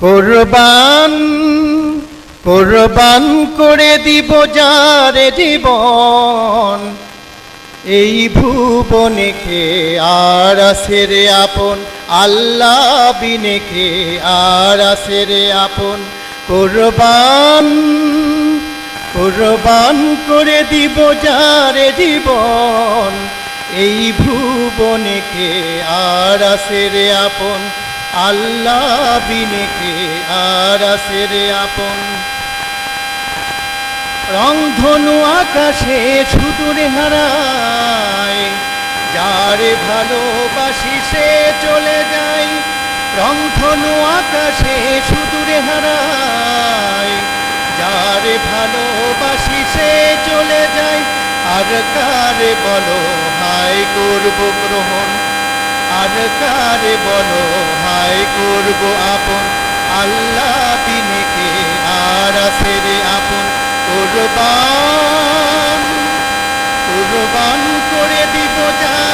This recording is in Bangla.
কোরবান কোরবান করে দিব যারে জীবন। এই ভুবনে কে আর রে আপন? আল্লাহ বিনে কে আর রে আপন? কোরবান কোরবান করে দিব যারে জীবন। এই ভুবনে কে আর রে আপন? আল্লাহ বিনে কে আর আছে রে আপন? রংধনু আকাশে সুদূরে হারায়, যারে ভালোবাসি সে চলে যায়। রংধনু আকাশে সুদূরে হারায়, যারে ভালোবাসি সে চলে যায়। আর কারে বলো হাই করব গ্রহণ? আর কারে বলো তাই করব আপন। আল্লাহ বিনেকে আর ফেরে আপন। করবান করবান করে দিব যা